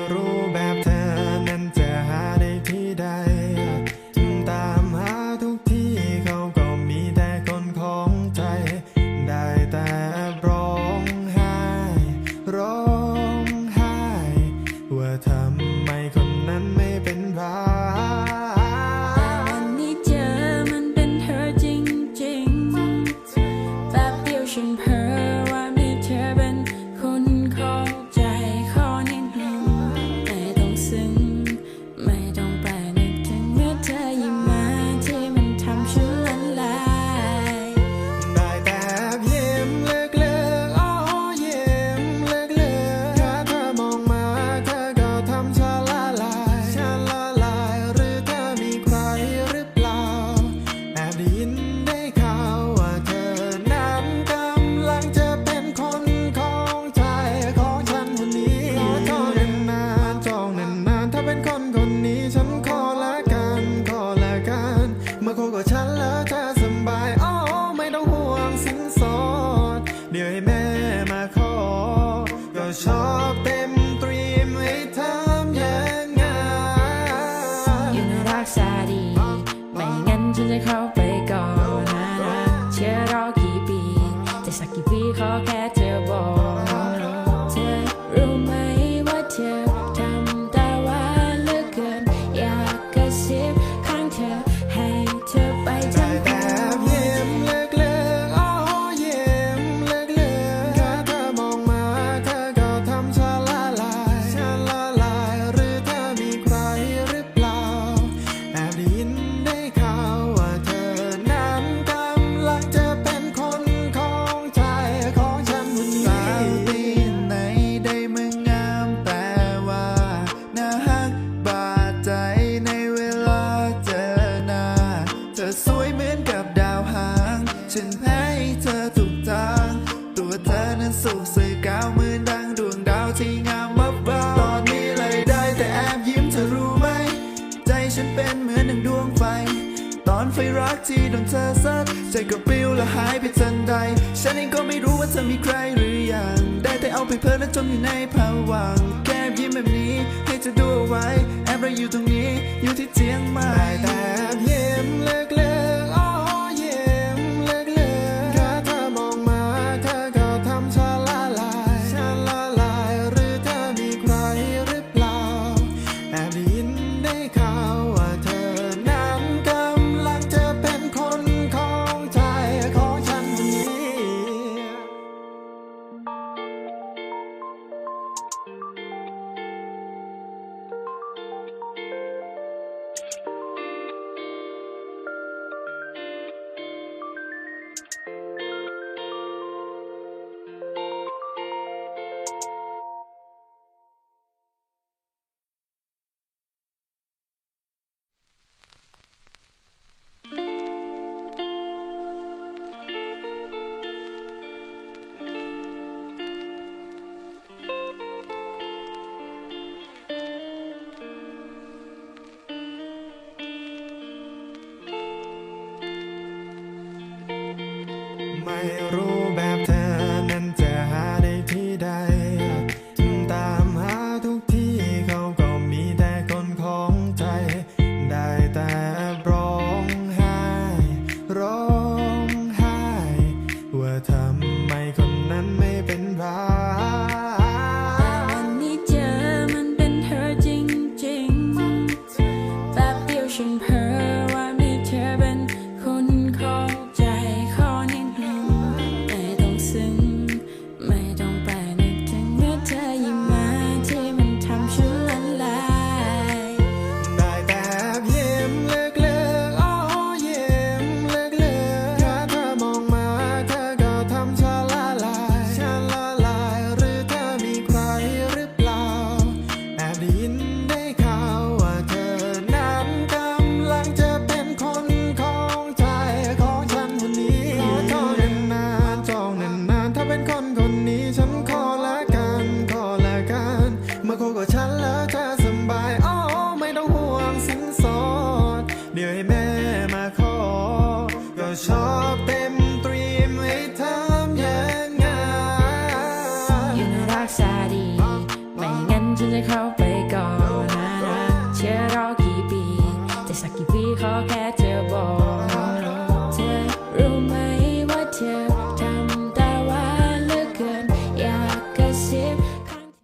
error. เต็มตรีมให้ทำยังไงยังรักษาดี ไม่งั้นฉันจะเข้าไปกอนนะเชื่อรอกี่ปี จะสักกี่ปีขอแค่ สวยเหมือนกับดาวหาง ฉันแพ้เธอถูกทาง ตัวเธอนั้นสุขสื่อกาวมือดังดวงดาวที่งามวับวาวตอนนี้เลยได้แต่แอบยิ้มเธอรู้ไหม ใจฉันเป็นเหมือนหนึ่งดวงไฟ ตอนไฟรักที่โดนเธอซัดใจก็ปลิวและหายไปทันใด ฉันเองก็ไม่รู้ว่าเธอมีใครหรืออยัง ได้แต่เอาไปเพลินและจมอยู่ในภวังแค่ยิ้มแบบนี้ให้เธอดูเอาไว้แอบเราอยู่ตรงนี้อยู่ที่เจียงใหม่แต่แอบยิ้มเลย มาคู่กับฉันแล้วจะสบายอ๋อไม่ต้องห่วงสินสอด เดี๋ยวให้แม่มาขอ ก็ชอบเต็มตรีมให้ทำยังไงอยู่นรักษาดี ไม่งั้นฉันจะเข้าไปก่อนนะเชื่อรอกี่ปี จะสักกี่ปีขอแค่